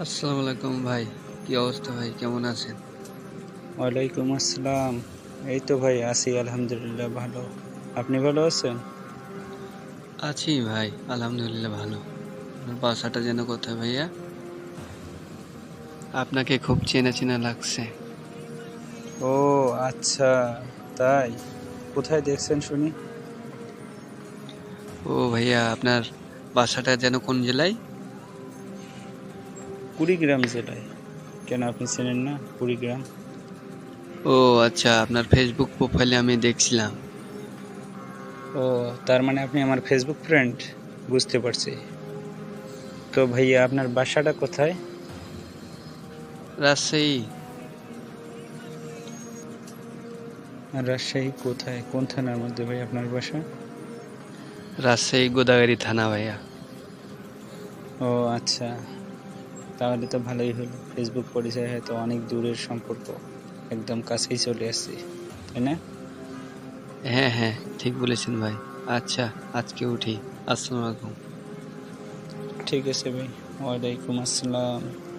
আসসালামু আলাইকুম ভাই কি অবস্থা ভাই? কেমন আছেন? ওয়ালাইকুম আসসালাম। এই তো ভাই আছি আলহামদুলিল্লাহ ভালো। আপনি ভালো আছেন? আছি ভাই আলহামদুলিল্লাহ ভালো। আপনার বাসাটা যেন কোথায় ভাইয়া? আপনাকে খুব চেনা চেনা লাগছে। ও আচ্ছা তাই। কোথায় দেখছেন শুনি? ও ভাইয়া আপনার বাসাটা যেন কোন জেলায়? কুড়িগ্রাম জেলায় কেন আপনি চেনেন না? কুড়িগ্রাম ও আচ্ছা আপনার ফেসবুক প্রোফাইলে আমি দেখছিলাম। ও তার মানে আপনি আমার ফেসবুক ফ্রেন্ড বুঝতে পারছি। তো ভাইয়া আপনার বাসাটা কোথায়? রাজশাহী। রাজশাহী কোথায়? কোন থানার মধ্যে ভাই আপনার বাসা? রাজশাহী গোদাগাড়ি থানা ভাইয়া। ও আচ্ছা। তাহলে তো ভালোই হলো। ফেসবুক পরিচয় হয়তো অনেক দূরের সম্পর্ক। একদম কাছেই চলে আসছি তাই না? হ্যাঁ হ্যাঁ ঠিক বলেছেন ভাই। আচ্ছা আজকে উঠি। আসসালামু আলাইকুম। ঠিক আছে ভাই। ওয়ালাইকুম আসসালাম।